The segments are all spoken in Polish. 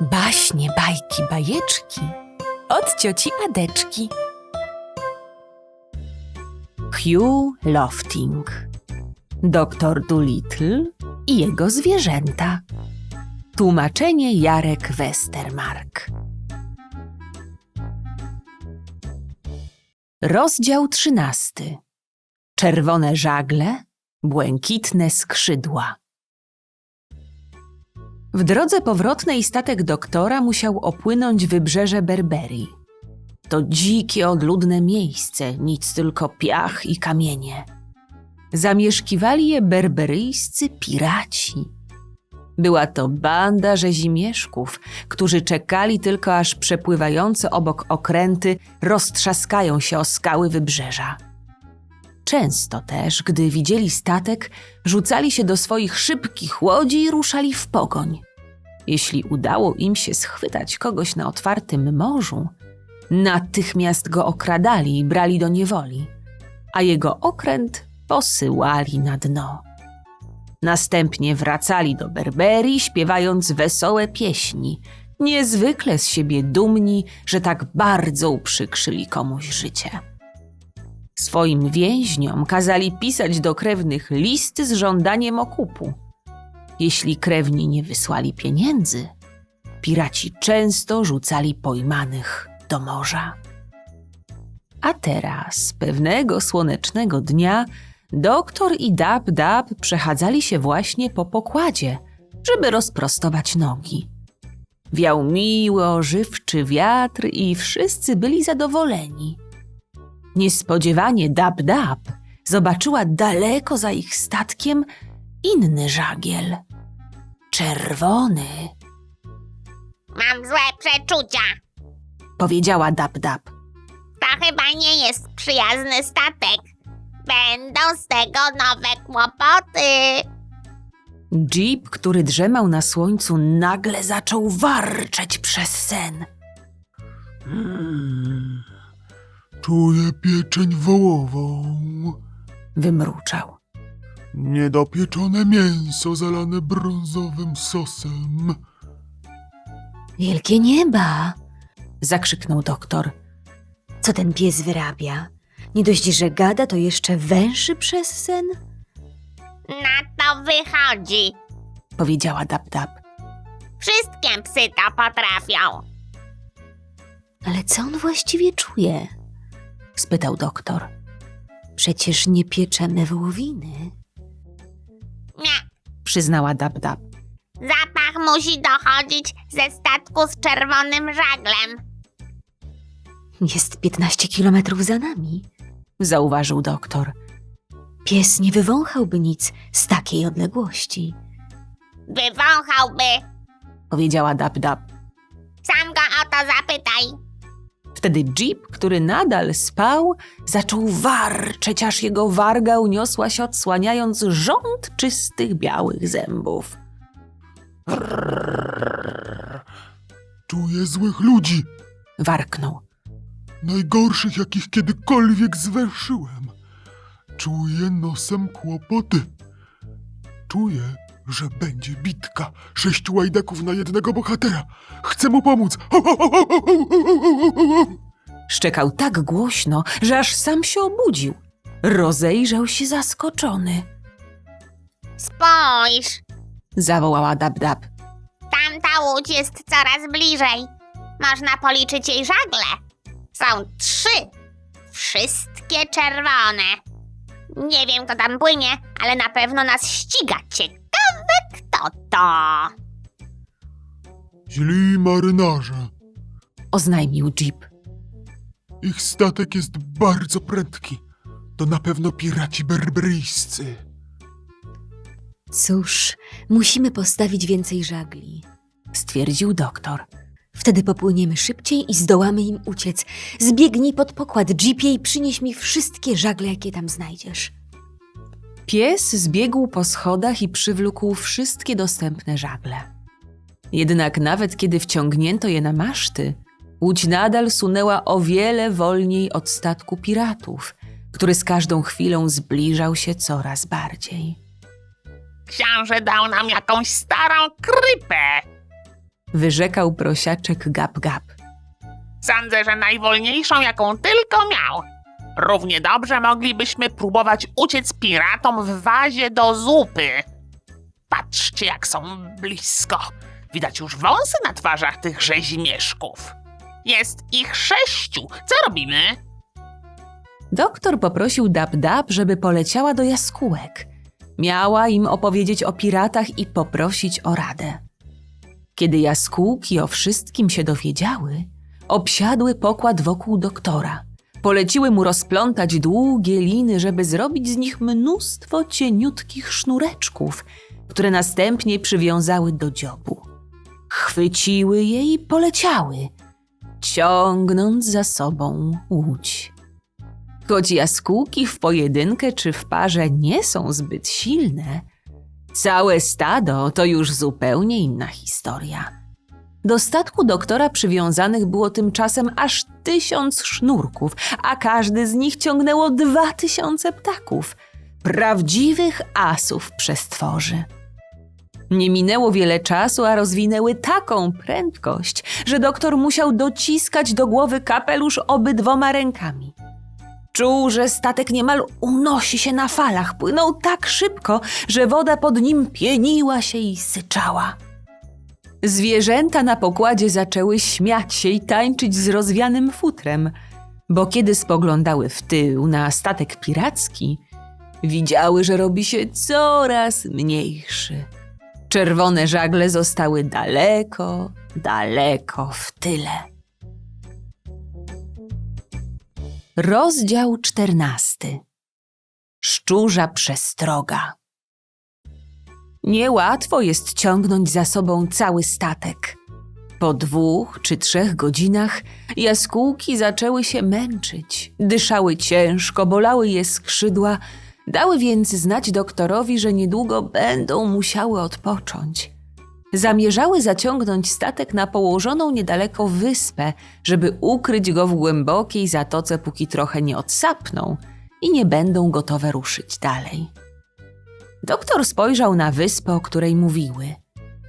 Baśnie, bajki, bajeczki od cioci Adeczki. Hugh Lofting, doktor Dolittle i jego zwierzęta. Tłumaczenie Jarek Westermark. Rozdział trzynasty. Czerwone żagle, błękitne skrzydła. W drodze powrotnej statek doktora musiał opłynąć wybrzeże Berberii. To dzikie, odludne miejsce, nic tylko piach i kamienie. Zamieszkiwali je berberyjscy piraci. Była to banda rzezimieszków, którzy czekali tylko aż przepływające obok okręty roztrzaskają się o skały wybrzeża. Często też, gdy widzieli statek, rzucali się do swoich szybkich łodzi i ruszali w pogoń. Jeśli udało im się schwytać kogoś na otwartym morzu, natychmiast go okradali i brali do niewoli, a jego okręt posyłali na dno. Następnie wracali do Berberii, śpiewając wesołe pieśni, niezwykle z siebie dumni, że tak bardzo uprzykrzyli komuś życie. Swoim więźniom kazali pisać do krewnych listy z żądaniem okupu. Jeśli krewni nie wysłali pieniędzy, piraci często rzucali pojmanych do morza. A teraz, pewnego słonecznego dnia, doktor i Dab-Dab przechadzali się właśnie po pokładzie, żeby rozprostować nogi. Wiał miły, ożywczy wiatr i wszyscy byli zadowoleni. Niespodziewanie Dab-Dab zobaczyła daleko za ich statkiem inny żagiel. Czerwony, Mam złe przeczucia. powiedziała Dab-Dab. To chyba nie jest przyjazny statek. Będą z tego nowe kłopoty. Jeep, który drzemał na słońcu, nagle zaczął warczeć przez sen. Mm, Czuję pieczeń wołową. Wymruczał. Niedopieczone mięso zalane brązowym sosem. Wielkie nieba! Zakrzyknął doktor. Co ten pies wyrabia? Nie dość, że gada, to jeszcze węszy przez sen? Na to wychodzi. Powiedziała Dab-Dab. Wszystkie psy to potrafią. Ale co on właściwie czuje? Spytał doktor. Przecież nie pieczemy wołowiny. Nie, Przyznała Dab-Dab. zapach musi dochodzić ze statku z czerwonym żaglem. Jest 15 kilometrów za nami. Zauważył doktor. Pies nie wywąchałby nic z takiej odległości. Wywąchałby. Powiedziała Dab-Dab. Sam go o to zapytaj. Wtedy Jeep, który nadal spał, zaczął warczeć, aż jego warga uniosła się odsłaniając rząd czystych białych zębów. Czuję złych ludzi. Warknął. Najgorszych, jakich kiedykolwiek zwęszyłem. Czuję nosem kłopoty. Czuję, że będzie bitka. Sześciu łajdaków na jednego bohatera. Chcę mu pomóc. Ho, ho, ho, ho, ho, ho, ho, ho. Szczekał tak głośno, że aż sam się obudził. Rozejrzał się zaskoczony. Spójrz, Zawołała Dab-Dab. tamta łódź jest coraz bliżej. Można policzyć jej żagle. Są trzy. Wszystkie czerwone. Nie wiem, kto tam płynie, ale na pewno nas ściga. Ciekawe, kto to. Źli marynarze. Oznajmił Jeep. Ich statek jest bardzo prędki. To na pewno piraci berberyjscy. Cóż, musimy postawić więcej żagli. Stwierdził doktor. Wtedy popłyniemy szybciej i zdołamy im uciec. Zbiegnij pod pokład jeepie i przynieś mi wszystkie żagle, jakie tam znajdziesz. Pies zbiegł po schodach i przywlókł wszystkie dostępne żagle. Jednak nawet kiedy wciągnięto je na maszty, łódź nadal sunęła o wiele wolniej od statku piratów, który z każdą chwilą zbliżał się coraz bardziej. Książę dał nam jakąś starą krypę. wyrzekał prosiaczek Gap Gap. Sądzę, że najwolniejszą, jaką tylko miał. Równie dobrze moglibyśmy próbować uciec piratom w wazie do zupy. Patrzcie, jak są blisko. Widać już wąsy na twarzach tych rzezimieszków. Jest ich sześciu. Co robimy? Doktor poprosił Dab Dab, żeby poleciała do jaskółek. Miała im opowiedzieć o piratach i poprosić o radę. Kiedy jaskółki o wszystkim się dowiedziały, obsiadły pokład wokół doktora. Poleciły mu rozplątać długie liny, żeby zrobić z nich mnóstwo cieniutkich sznureczków, które następnie przywiązały do dziobu. Chwyciły je i poleciały, ciągnąc za sobą łódź. Choć jaskółki w pojedynkę czy w parze nie są zbyt silne, całe stado to już zupełnie inna historia. Do statku doktora przywiązanych było tymczasem aż tysiąc sznurków, a każdy z nich ciągnęło dwa tysiące ptaków, prawdziwych asów przestworzy. Nie minęło wiele czasu, a rozwinęły taką prędkość, że doktor musiał dociskać do głowy kapelusz obydwoma rękami. Czuł, że statek niemal unosi się na falach. Płynął tak szybko, że woda pod nim pieniła się i syczała. Zwierzęta na pokładzie zaczęły śmiać się i tańczyć z rozwianym futrem, bo kiedy spoglądały w tył na statek piracki, widziały, że robi się coraz mniejszy. Czerwone żagle zostały daleko, daleko w tyle. Rozdział czternasty. Szczurza przestroga. Niełatwo jest ciągnąć za sobą cały statek. Po dwóch czy trzech godzinach jaskółki zaczęły się męczyć, dyszały ciężko, bolały je skrzydła, dały więc znać doktorowi, że niedługo będą musiały odpocząć. Zamierzały zaciągnąć statek na położoną niedaleko wyspę, żeby ukryć go w głębokiej zatoce, póki trochę nie odsapną i nie będą gotowe ruszyć dalej. Doktor spojrzał na wyspę, o której mówiły.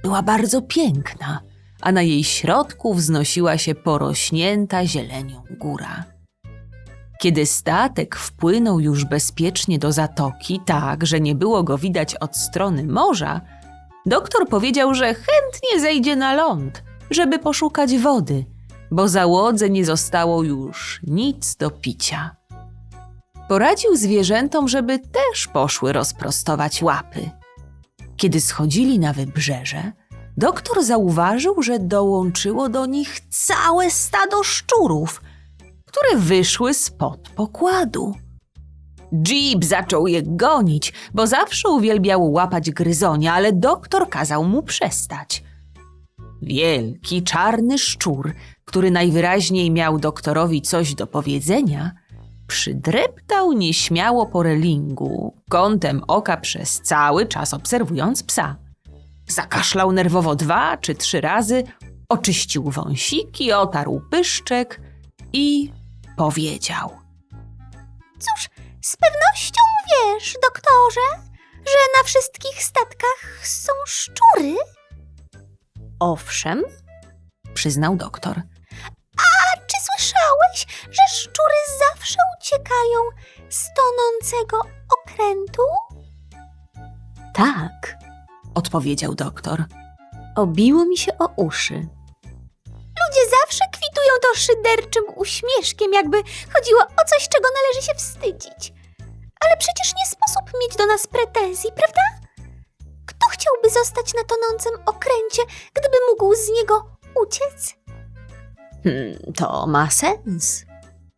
Była bardzo piękna, a na jej środku wznosiła się porośnięta zielenią góra. Kiedy statek wpłynął już bezpiecznie do zatoki, tak, że nie było go widać od strony morza, doktor powiedział, że chętnie zejdzie na ląd, żeby poszukać wody, bo załodze nie zostało już nic do picia. Poradził zwierzętom, żeby też poszły rozprostować łapy. Kiedy schodzili na wybrzeże, doktor zauważył, że dołączyło do nich całe stado szczurów, które wyszły spod pokładu. Jeep zaczął je gonić, bo zawsze uwielbiał łapać gryzonia, ale doktor kazał mu przestać. Wielki, czarny szczur, który najwyraźniej miał doktorowi coś do powiedzenia, przydreptał nieśmiało po relingu, kątem oka przez cały czas obserwując psa. Zakaszlał nerwowo dwa czy trzy razy, oczyścił wąsiki, otarł pyszczek i powiedział. Cóż, z pewnością wiesz, doktorze, że na wszystkich statkach są szczury. Owszem, przyznał doktor. A czy słyszałeś, że szczury zawsze uciekają z tonącego okrętu? Tak, odpowiedział doktor. Obiło mi się o uszy. Ludzie zawsze kwitują to szyderczym uśmieszkiem, jakby chodziło o coś, czego należy się wstydzić. Ale przecież nie sposób mieć do nas pretensji, prawda? Kto chciałby zostać na tonącym okręcie, gdyby mógł z niego uciec? Hmm, to ma sens,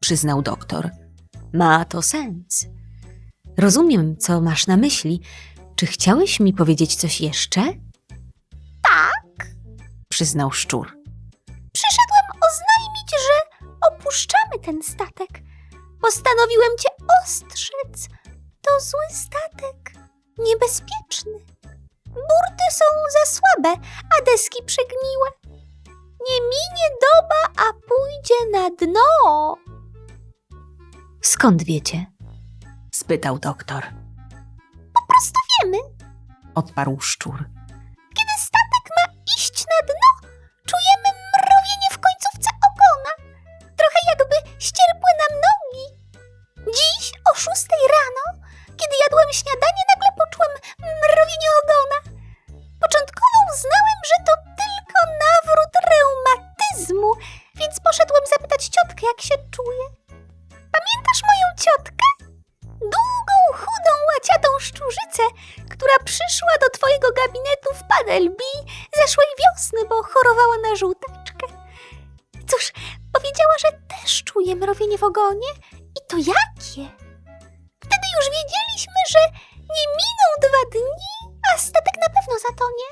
Przyznał doktor. ma to sens. Rozumiem, co masz na myśli. Czy chciałeś mi powiedzieć coś jeszcze? Przyznał szczur. Przyszedłem oznajmić, że opuszczamy ten statek. Postanowiłem cię ostrzec. To zły statek. Niebezpieczny. Burty są za słabe, a deski przegniłe. Nie minie doba, a pójdzie na dno. Skąd wiecie? spytał doktor. Po prostu wiemy, Odparł szczur. I to jakie? Wtedy już wiedzieliśmy, że nie miną dwa dni, a statek na pewno zatonie.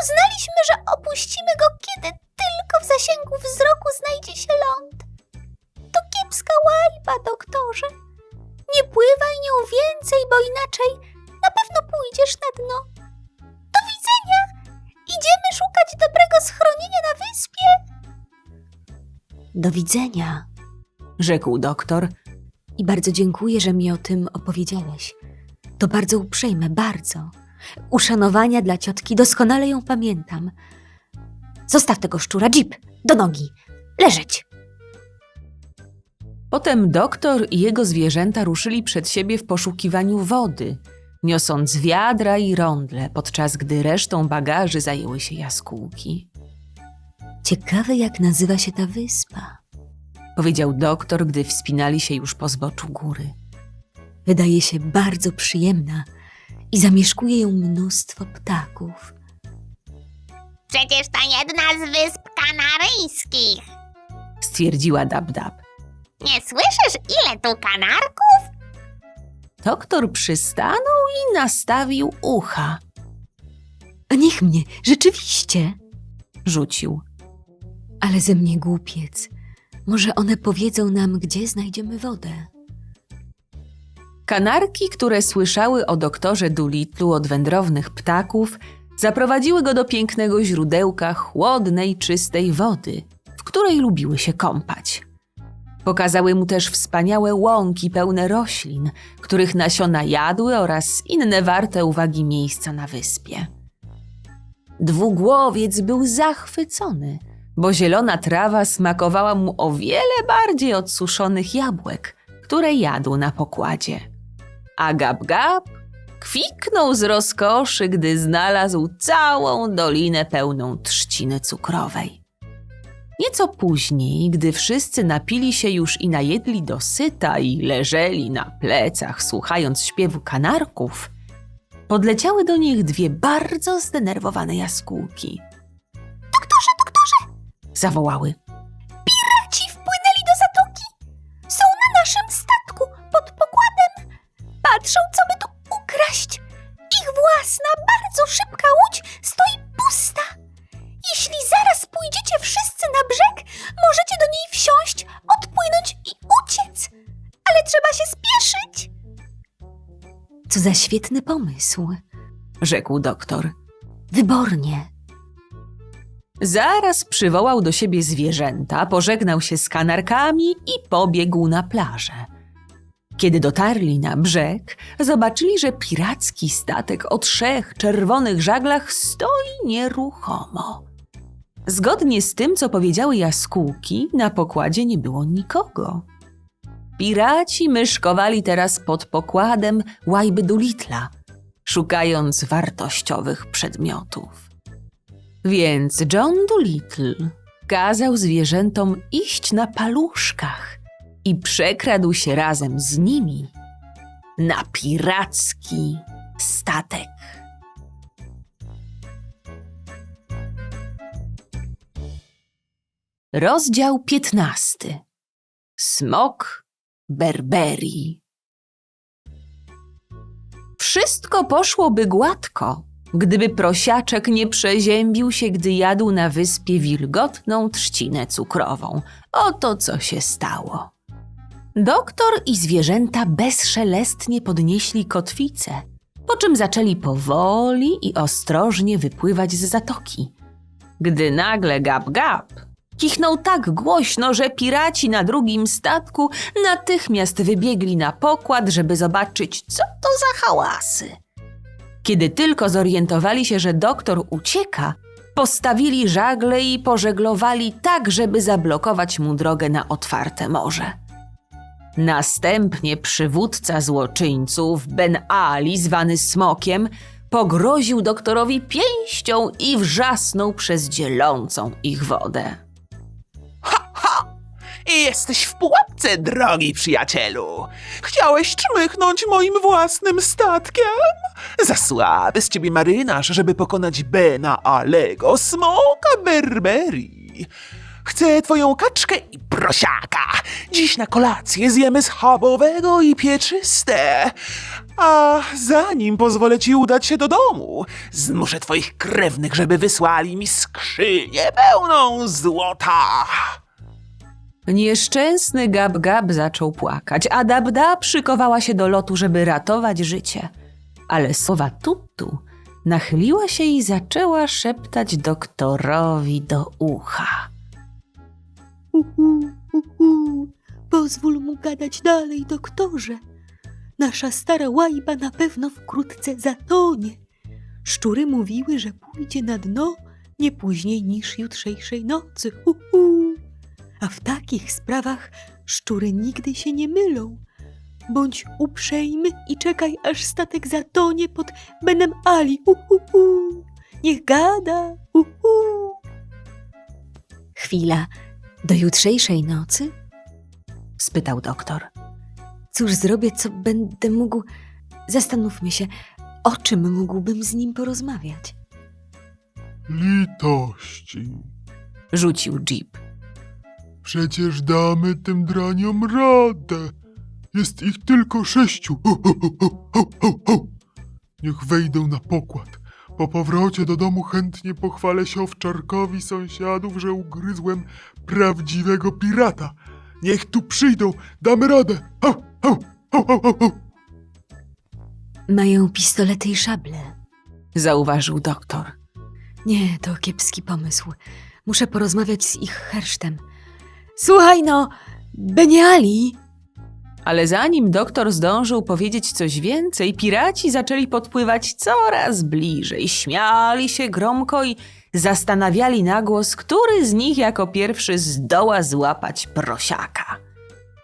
Uznaliśmy, że opuścimy go, kiedy tylko w zasięgu wzroku znajdzie się ląd. To kiepska łajba, doktorze. Nie pływaj nią więcej, bo inaczej na pewno pójdziesz na dno. Do widzenia! Idziemy szukać dobrego schronienia na wyspie. Do widzenia. Rzekł doktor. I bardzo dziękuję, że mi o tym opowiedziałeś. To bardzo uprzejme, bardzo. Uszanowania dla ciotki, doskonale ją pamiętam. Zostaw tego szczura, Jeep, do nogi. Leżeć. Potem doktor i jego zwierzęta ruszyli przed siebie w poszukiwaniu wody, niosąc wiadra i rądle, podczas gdy resztą bagaży zajęły się jaskółki. Ciekawe, jak nazywa się ta wyspa. Powiedział doktor, gdy wspinali się już po zboczu góry. Wydaje się bardzo przyjemna i zamieszkuje ją mnóstwo ptaków. Przecież to jedna z wysp kanaryjskich. Stwierdziła Dab-Dab. Nie słyszysz, ile tu kanarków? Doktor przystanął i nastawił ucha. A niech mnie, rzeczywiście. Rzucił. Ale ze mnie głupiec. Może one powiedzą nam, gdzie znajdziemy wodę. Kanarki, które słyszały o doktorze Dulitlu od wędrownych ptaków, zaprowadziły go do pięknego źródełka chłodnej, czystej wody, w której lubiły się kąpać. Pokazały mu też wspaniałe łąki pełne roślin, których nasiona jadły oraz inne warte uwagi miejsca na wyspie. Dwugłowiec był zachwycony, bo zielona trawa smakowała mu o wiele bardziej od suszonych jabłek, które jadł na pokładzie. A Gab-Gab kwiknął z rozkoszy, gdy znalazł całą dolinę pełną trzciny cukrowej. Nieco później, gdy wszyscy napili się już i najedli dosyta i leżeli na plecach, słuchając śpiewu kanarków, podleciały do nich dwie bardzo zdenerwowane jaskółki. Zawołały. ci wpłynęli do zatoki. Są na naszym statku pod pokładem. Patrzą, co by tu ukraść. Ich własna, bardzo szybka łódź stoi pusta. Jeśli zaraz pójdziecie wszyscy na brzeg, możecie do niej wsiąść, odpłynąć i uciec. Ale trzeba się spieszyć. Co za świetny pomysł. Rzekł doktor. Wybornie. Zaraz przywołał do siebie zwierzęta, pożegnał się z kanarkami i pobiegł na plażę. Kiedy dotarli na brzeg, zobaczyli, że piracki statek o trzech czerwonych żaglach stoi nieruchomo. Zgodnie z tym, co powiedziały jaskółki, na pokładzie nie było nikogo. Piraci myszkowali teraz pod pokładem łajby Dulitla, szukając wartościowych przedmiotów. Więc John Dolittle kazał zwierzętom iść na paluszkach i przekradł się razem z nimi na piracki statek. Rozdział piętnasty. Smok Berberii. Wszystko poszłoby gładko, gdyby prosiaczek nie przeziębił się, gdy jadł na wyspie wilgotną trzcinę cukrową. Oto co się stało. Doktor i zwierzęta bezszelestnie podnieśli kotwicę, po czym zaczęli powoli i ostrożnie wypływać z zatoki. Gdy nagle gap-gap kichnął tak głośno, że piraci na drugim statku natychmiast wybiegli na pokład, żeby zobaczyć, co to za hałasy. Kiedy tylko zorientowali się, że doktor ucieka, postawili żagle i pożeglowali tak, żeby zablokować mu drogę na otwarte morze. Następnie przywódca złoczyńców, Ben Ali, zwany Smokiem, pogroził doktorowi pięścią i wrzasnął przez dzielącą ich wodę. Jesteś w pułapce, drogi przyjacielu. Chciałeś czmychnąć moim własnym statkiem? Za słaby z ciebie marynarz, żeby pokonać Bena Alego, smoka Berberii. Chcę twoją kaczkę i prosiaka. Dziś na kolację zjemy schabowego i pieczyste. A zanim pozwolę ci udać się do domu, zmuszę twoich krewnych, żeby wysłali mi skrzynię pełną złota. Nieszczęsny Gab-Gab zaczął płakać, a Dabda przykowała się do lotu, żeby ratować życie. Ale sowa Tuttu nachyliła się i zaczęła szeptać doktorowi do ucha. Uhu, uhu, pozwól mu gadać dalej, doktorze. Nasza stara łajba na pewno wkrótce zatonie. Szczury mówiły, że pójdzie na dno nie później niż jutrzejszej nocy. Uhu. A w takich sprawach szczury nigdy się nie mylą. Bądź uprzejmy i czekaj, aż statek zatonie pod Benem Ali. Uhu. Niech gada. Uhu. Chwila. Do jutrzejszej nocy? spytał doktor. Cóż zrobię, co będę mógł. Zastanówmy się, o czym mógłbym z nim porozmawiać. Litości. Rzucił Jeep. Przecież damy tym draniom radę. Jest ich tylko sześciu. Ho, ho, ho, ho, ho, ho, ho. Niech wejdą na pokład. Po powrocie do domu chętnie pochwalę się owczarkowi sąsiadów, że ugryzłem prawdziwego pirata. Niech tu przyjdą, damy radę. Ho, ho, ho, ho, ho, ho. Mają pistolety i szable. Zauważył doktor. Nie, to kiepski pomysł. Muszę porozmawiać z ich hersztem. Słuchaj no, Beniali! Ale zanim doktor zdążył powiedzieć coś więcej, piraci zaczęli podpływać coraz bliżej, śmiali się gromko i zastanawiali na głos, który z nich jako pierwszy zdoła złapać prosiaka.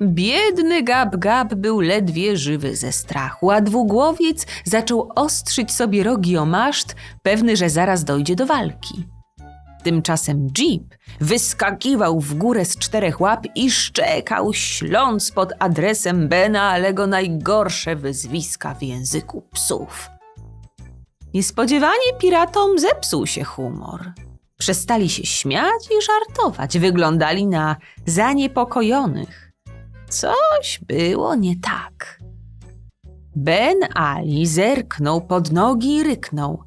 Biedny Gab-Gab był ledwie żywy ze strachu, a dwugłowiec zaczął ostrzyć sobie rogi o maszt, pewny, że zaraz dojdzie do walki. Tymczasem Jeep wyskakiwał w górę z czterech łap i szczekał, śląc pod adresem Bena Alego najgorsze wyzwiska w języku psów. Niespodziewanie piratom zepsuł się humor. Przestali się śmiać i żartować, wyglądali na zaniepokojonych. Coś było nie tak. Ben Ali zerknął pod nogi i ryknął.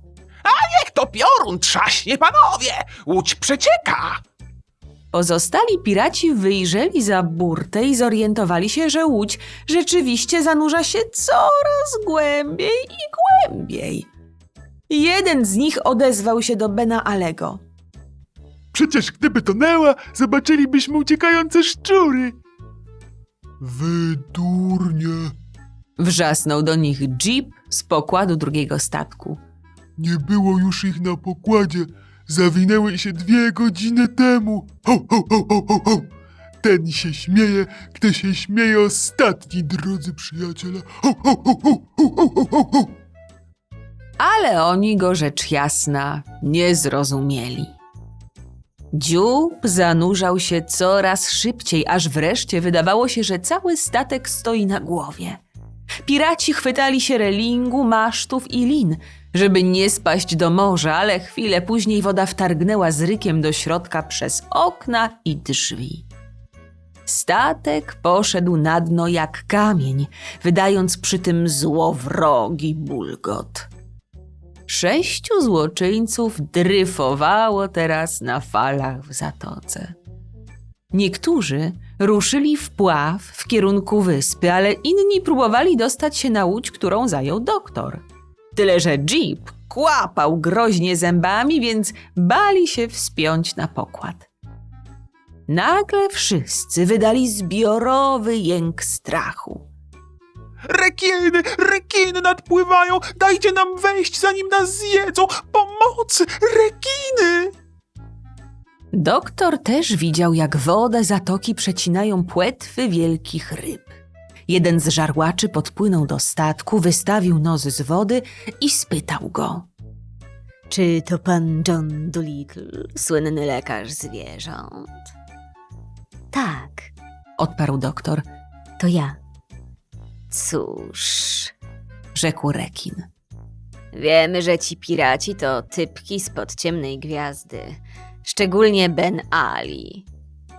To piorun trzaśnie, panowie! Łódź przecieka! Pozostali piraci wyjrzeli za burtę i zorientowali się, że łódź rzeczywiście zanurza się coraz głębiej i głębiej. Jeden z nich odezwał się do Bena Alego. Przecież gdyby tonęła, zobaczylibyśmy uciekające szczury. Wy durnie. Wrzasnął do nich Jeep z pokładu drugiego statku. Nie było już ich na pokładzie. Zawinęły się dwie godziny temu. Ho, ho, ho, ho, ho, ho. Ten się śmieje, kto się śmieje ostatni, drodzy przyjaciele. Ho, ho, ho, ho, ho, ho, ho, ho. Ale oni go rzecz jasna nie zrozumieli. Dziób zanurzał się coraz szybciej, aż wreszcie wydawało się, że cały statek stoi na głowie. Piraci chwytali się relingu, masztów i lin – żeby nie spaść do morza, ale chwilę później woda wtargnęła z rykiem do środka przez okna i drzwi. Statek poszedł na dno jak kamień, wydając przy tym złowrogi bulgot. Sześciu złoczyńców dryfowało teraz na falach w zatoce. Niektórzy ruszyli w pław w kierunku wyspy, ale inni próbowali dostać się na łódź, którą zajął doktor. Tyle, że Jeep kłapał groźnie zębami, więc bali się wspiąć na pokład. Nagle wszyscy wydali zbiorowy jęk strachu. Rekiny, rekiny nadpływają! Dajcie nam wejść, zanim nas zjedzą! Pomocy! Rekiny! Doktor też widział, jak wodę zatoki przecinają płetwy wielkich ryb. Jeden z żarłaczy podpłynął do statku, wystawił nos z wody i spytał go. Czy to pan John Dolittle, słynny lekarz zwierząt? Tak, Odparł doktor, to ja. Cóż, rzekł rekin. wiemy, że ci piraci to typki spod ciemnej gwiazdy, szczególnie Ben Ali.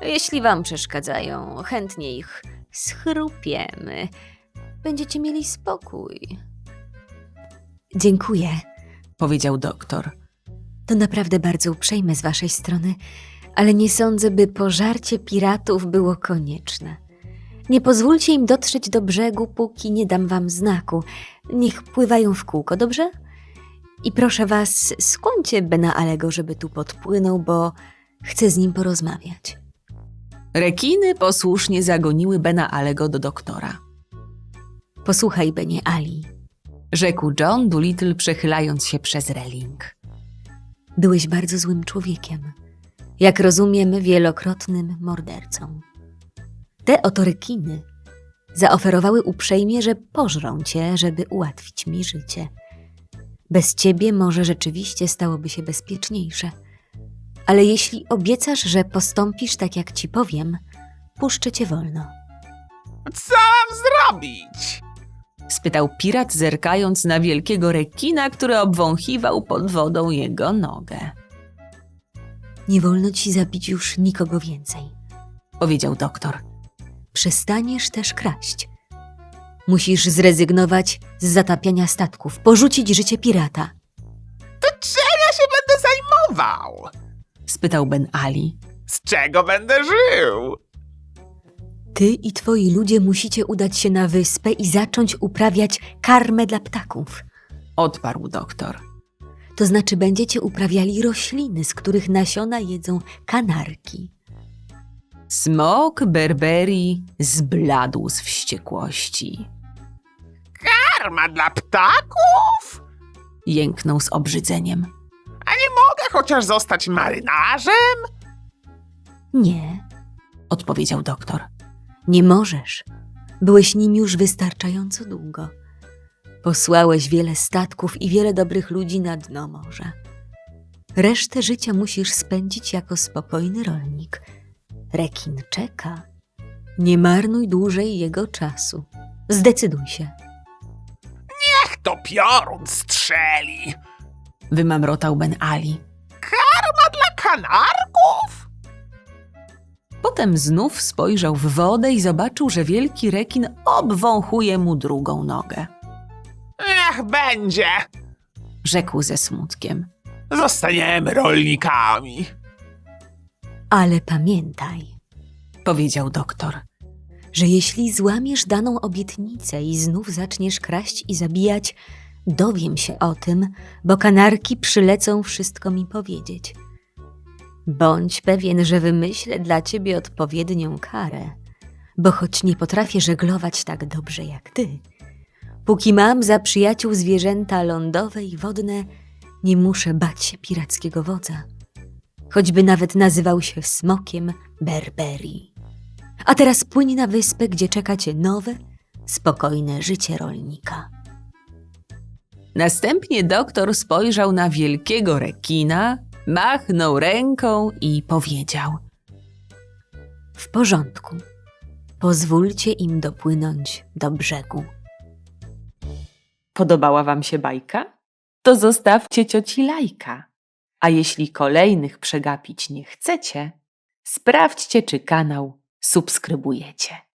Jeśli wam przeszkadzają, chętnie ich schrupiemy. Będziecie mieli spokój. Dziękuję. Powiedział doktor. To naprawdę bardzo uprzejme z waszej strony, ale nie sądzę, by pożarcie piratów było konieczne. Nie pozwólcie im dotrzeć do brzegu, póki nie dam wam znaku. Niech pływają w kółko, dobrze? I proszę was, skłońcie Bena Alego, żeby tu podpłynął, bo chcę z nim porozmawiać. Rekiny posłusznie zagoniły Bena Alego do doktora. Posłuchaj, Benie Ali. Rzekł John Dolittle, przechylając się przez reling. Byłeś bardzo złym człowiekiem. Jak rozumiem, wielokrotnym mordercą. Te oto rekiny zaoferowały uprzejmie, że pożrą cię, żeby ułatwić mi życie. Bez ciebie może rzeczywiście stałoby się bezpieczniejsze. Ale jeśli obiecasz, że postąpisz tak, jak ci powiem, puszczę cię wolno. Co mam zrobić? Spytał pirat, zerkając na wielkiego rekina, który obwąchiwał pod wodą jego nogę. Nie wolno ci zabić już nikogo więcej. Powiedział doktor. Przestaniesz też kraść. Musisz zrezygnować z zatapiania statków, porzucić życie pirata. To czym ja się będę zajmował? Spytał Ben Ali. Z czego będę żył? Ty i twoi ludzie musicie udać się na wyspę i zacząć uprawiać karmę dla ptaków. Odparł doktor. To znaczy będziecie uprawiali rośliny, z których nasiona jedzą kanarki. Smok Berberi zbladł z wściekłości. Karma dla ptaków? Jęknął z obrzydzeniem. A nie mogę chociaż zostać marynarzem? Nie, Odpowiedział doktor. nie możesz. Byłeś nim już wystarczająco długo. Posłałeś wiele statków i wiele dobrych ludzi na dno morza. Resztę życia musisz spędzić jako spokojny rolnik. Rekin czeka. Nie marnuj dłużej jego czasu. Zdecyduj się. Niech to piorun strzeli. Wymamrotał Ben Ali. A dla kanarków? Potem znów spojrzał w wodę i zobaczył, że wielki rekin obwąchuje mu drugą nogę. Niech będzie. Rzekł ze smutkiem. Zostaniemy rolnikami. Ale pamiętaj, Powiedział doktor. że jeśli złamiesz daną obietnicę i znów zaczniesz kraść i zabijać, dowiem się o tym, bo kanarki przylecą wszystko mi powiedzieć. Bądź pewien, że wymyślę dla ciebie odpowiednią karę, bo choć nie potrafię żeglować tak dobrze jak ty, póki mam za przyjaciół zwierzęta lądowe i wodne, nie muszę bać się pirackiego wodza, choćby nawet nazywał się smokiem Berberii. A teraz płyń na wyspę, gdzie czeka cię nowe, spokojne życie rolnika. Następnie doktor spojrzał na wielkiego rekina, machnął ręką i powiedział: W porządku. Pozwólcie im dopłynąć do brzegu. Podobała Wam się bajka? To zostawcie cioci lajka. A jeśli kolejnych przegapić nie chcecie, sprawdźcie, czy kanał subskrybujecie.